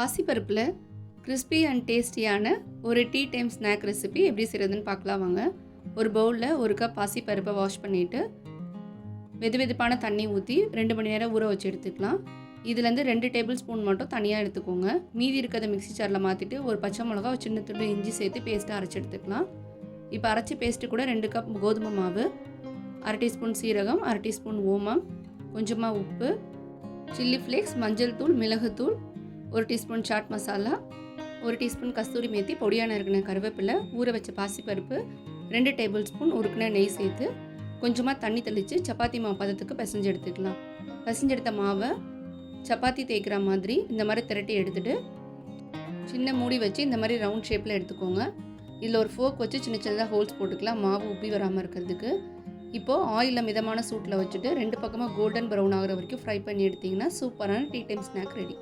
பாசிப்பருப்பில் crispy and டேஸ்டியான ஒரு tea time snack recipe எப்படி செய்கிறதுன்னு பார்க்கலாம் வாங்க. ஒரு பவுலில் ஒரு கப் பாசிப்பருப்பை வாஷ் பண்ணிவிட்டு வெது வெதுப்பான தண்ணி ஊற்றி ரெண்டு மணி நேரம் ஊற வச்சு எடுத்துக்கலாம். இதுலேருந்து ரெண்டு டேபிள் ஸ்பூன் மட்டும் தனியாக எடுத்துக்கோங்க. மீதி இருக்கிறத மிக்ஸி சாரில் மாற்றிட்டு ஒரு பச்சை மிளகா ஒரு சின்ன துண்டு இஞ்சி சேர்த்து பேஸ்ட்டாக அரைச்சி எடுத்துக்கலாம். இப்போ அரைச்சி பேஸ்ட்டு கூட ரெண்டு கப் கோதுமை மாவு அரை டீஸ்பூன் சீரகம் அரை டீஸ்பூன் ஓமம் கொஞ்சமாக உப்பு சில்லி ஃப்ளேக்ஸ் மஞ்சள் தூள் மிளகுத்தூள் ஒரு டீஸ்பூன் சாட் மசாலா ஒரு டீஸ்பூன் கஸ்தூரி மேத்தி பொடியான இருக்கிற கருவேப்பிலை ஊற வச்ச பாசிப்பருப்பு ரெண்டு டேபிள் ஸ்பூன் உருக்குன நெய் சேர்த்து கொஞ்சமாக தண்ணி தெளித்து சப்பாத்தி மாவு பதத்துக்கு பிசைஞ்சு எடுத்துக்கலாம். பிசைஞ்சு எடுத்த மாவை சப்பாத்தி தேய்க்கிற மாதிரி இந்த மாதிரி திரட்டி எடுத்துகிட்டு சின்ன மூடி வச்சு இந்த மாதிரி ரவுண்ட் ஷேப்பில் எடுத்துக்கோங்க. இதில் ஒரு ஃபோக் வச்சு சின்ன சின்னதாக ஹோல்ஸ் போட்டுக்கலாம். மாவு உப்பி வராமல் இருக்கிறதுக்கு. இப்போது ஆயிலில் மிதமான சூட்டில் வச்சுட்டு ரெண்டு பக்கமாக கோல்டன் ப்ரௌன் ஆகிற வரைக்கும் ஃப்ரை பண்ணி எடுத்திங்கன்னா சூப்பரான டீ டைம் ஸ்நாக் ரெடி